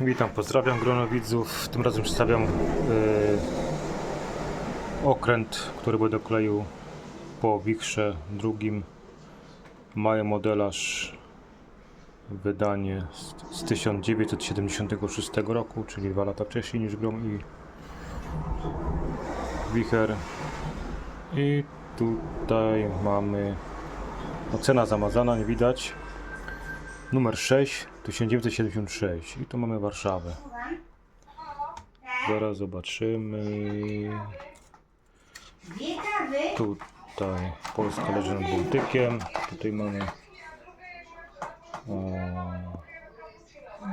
Witam, pozdrawiam grono widzów. Tym razem przedstawiam e, okręt, który będę kleił po wichrze drugim. Mały modelarz, wydanie z, z 1976 roku, czyli dwa lata wcześniej niż Grom i Wicher. I tutaj mamy no, cena zamazana, nie widać. Numer 6, 1976. I tu mamy Warszawę. Zaraz zobaczymy. Tutaj Polska leży nad Bałtykiem. Tutaj mamy.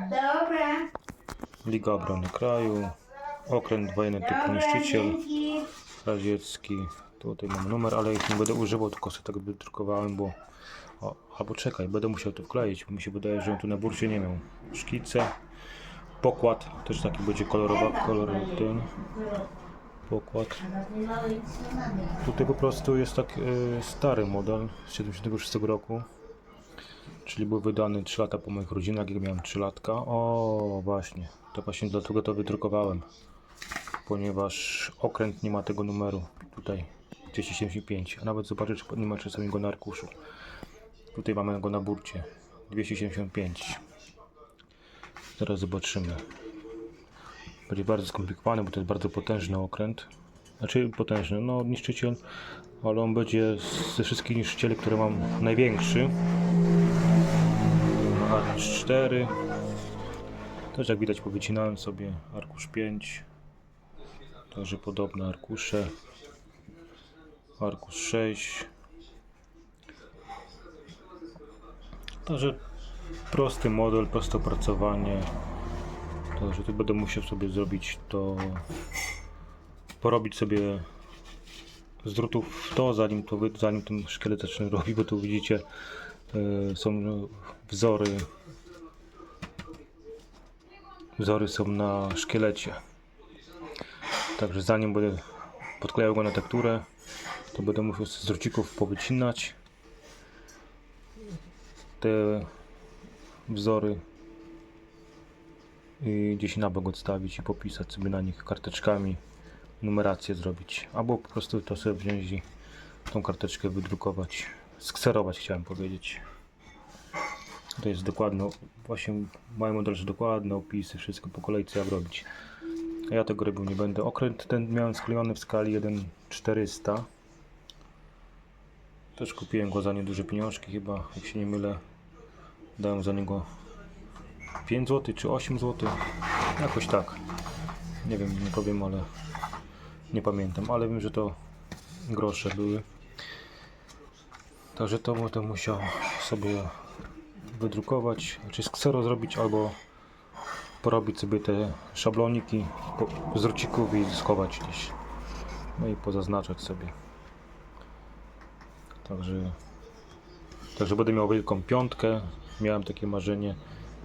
Dobra. Liga Obrony Kraju. Okręt wojenny typu niszczyciel radziecki. Tutaj mam numer, ale ich nie będę używał, tylko sobie tak wydrukowałem, bo. O, albo czekaj, będę musiał to wkleić, bo mi się wydaje, że on tu na burcie nie miał. Szkice. Pokład, też taki będzie kolorowa, kolor ten. Pokład. Tutaj po prostu jest tak e, stary model z 76 roku. Czyli był wydany 3 lata po moich rodzinach, jak miałem 3 latka. O, właśnie. To właśnie dlatego to wydrukowałem. Ponieważ okręt nie ma tego numeru. Tutaj 275. A nawet zobaczę, czy nie ma czasami go na arkuszu. Tutaj mamy go na burcie. 275. Zaraz zobaczymy. Będzie bardzo skomplikowany, bo to jest bardzo potężny okręt. Znaczy potężny, no niszczyciel, ale on będzie ze wszystkich niszczycieli, które mam największy. Arkusz 4. Też jak widać powycinałem sobie arkusz 5. Także podobne arkusze. Arkusz 6. Także prosty model, proste opracowanie. Także tu będę musiał sobie zrobić to, porobić sobie z drutów to, zanim, to, zanim ten szkielet zacznę robić, bo tu widzicie e, są wzory wzory są na szkielecie. Także zanim będę podklejał go na tekturę, to będę musiał z drucików powycinać te wzory i gdzieś na bok odstawić i popisać sobie na nich karteczkami, numerację zrobić, albo po prostu to sobie wziąć i tą karteczkę wydrukować, skserować chciałem powiedzieć. To jest dokładno, właśnie mają model, że dokładne opisy, wszystko po kolejce jak robić. A ja tego robił nie będę. Okręt ten miałem sklejony w skali 1.400. Też kupiłem go za nieduże pieniążki chyba, jak się nie mylę. Dałem za niego 5 zł czy 8 zł. Jakoś tak. Nie wiem, nie powiem, ale nie pamiętam, ale wiem, że to grosze były. Także to będę musiał sobie wydrukować, czy z ksero zrobić, albo porobić sobie te szabloniki z drucików i schować gdzieś. No i pozaznaczać sobie. Także, także będę miał wielką piątkę. Miałem takie marzenie.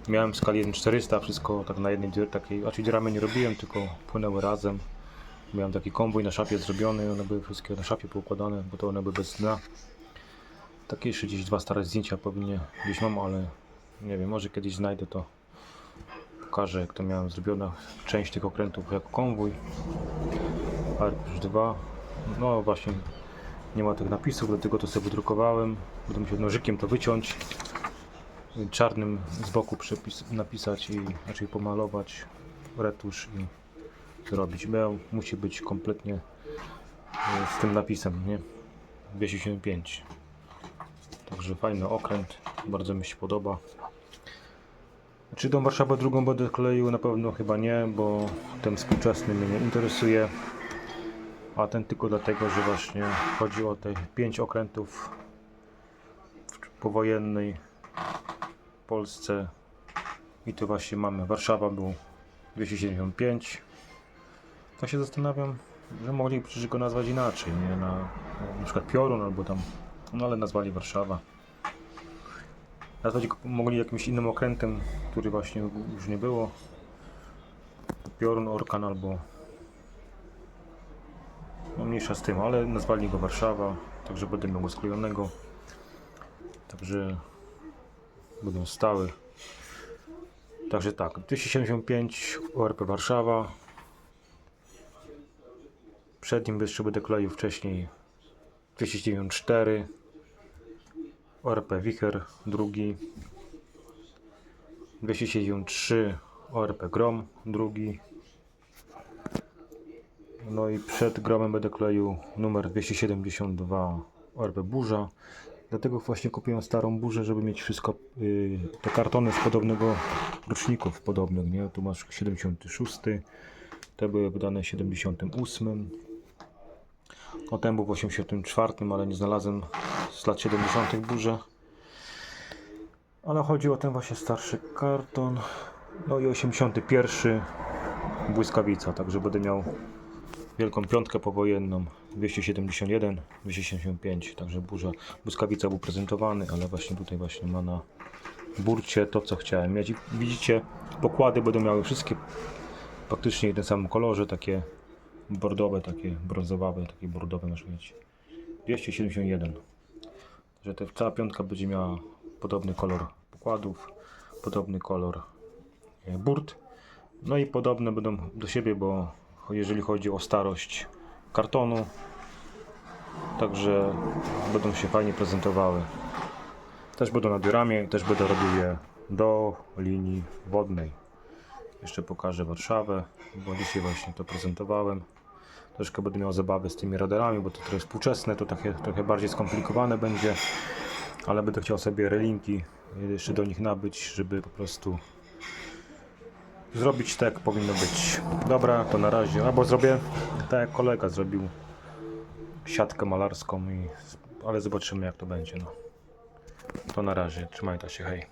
Miałem w skali 1.400, wszystko tak na jednej takiej, znaczy dziuramy nie robiłem, tylko płynęły razem. Miałem taki konwój na szafie zrobiony, one były wszystkie na szafie poukładane, bo to one były bez dna. Takie jeszcze gdzieś dwa stare zdjęcia pewnie gdzieś mam, ale nie wiem, może kiedyś znajdę to. Pokażę jak to miałem zrobione. Część tych okrętów jako konwój. Arkusz 2. No właśnie nie ma tych napisów, dlatego to sobie wydrukowałem. Będę musiał nożykiem to wyciąć. Czarnym z boku przepis, napisać i raczej pomalować retusz i zrobić. Bo musi być kompletnie e, z tym napisem, nie? 275. Także fajny okręt, bardzo mi się podoba. Czy tą Warszawę drugą będę kleił? Na pewno chyba nie, bo ten współczesny mnie nie interesuje. A ten tylko dlatego, że właśnie chodzi o te 5 okrętów w powojennej Polsce. I tu właśnie mamy Warszawa był 275. To się zastanawiam, że mogli przecież go nazwać inaczej, nie? Na, na przykład Piorun albo tam no ale nazwali Warszawa. Nazwać go mogli jakimś innym okrętem, który właśnie już nie było. Piorun, Orkan albo... Mniejsza z tym, ale nazwali go Warszawa, także będę miał go sklejonego. Także będą stały. Także tak, 275 ORP Warszawa. Przed nim jeszcze będę kleił wcześniej 294 ORP Wicher drugi 273 ORP Grom drugi no i przed Gromem będę kleił numer 272 ORP Burza dlatego właśnie kupiłem starą burzę, żeby mieć wszystko yy, te kartony z podobnego roczników podobnych, nie? Tu masz 76 te były wydane w 78 no ten był w 84, ale nie znalazłem z lat 70. burzę. Ale chodzi o ten właśnie starszy karton. No i 81 błyskawica, także będę miał wielką piątkę powojenną 271, 275, także burza, błyskawica był prezentowany, ale właśnie tutaj właśnie ma na burcie to co chciałem mieć. I widzicie, pokłady będą miały wszystkie praktycznie w tym samym kolorze, takie bordowe, takie brązowawe, takie bordowe masz mieć. 271. Że te, cała piątka będzie miała podobny kolor pokładów, podobny kolor e, burt. No i podobne będą do siebie, bo jeżeli chodzi o starość kartonu, także będą się fajnie prezentowały. Też będą na dioramie, też będę robił je do linii wodnej. Jeszcze pokażę Warszawę, bo dzisiaj właśnie to prezentowałem. Troszkę będę miał zabawy z tymi radarami, bo to trochę współczesne, to takie, trochę bardziej skomplikowane będzie. Ale będę chciał sobie relinki jeszcze do nich nabyć, żeby po prostu zrobić tak jak powinno być. Dobra, to na razie. Albo zrobię tak jak kolega zrobił siatkę malarską, i, ale zobaczymy jak to będzie. No. To na razie. Trzymajcie się, hej.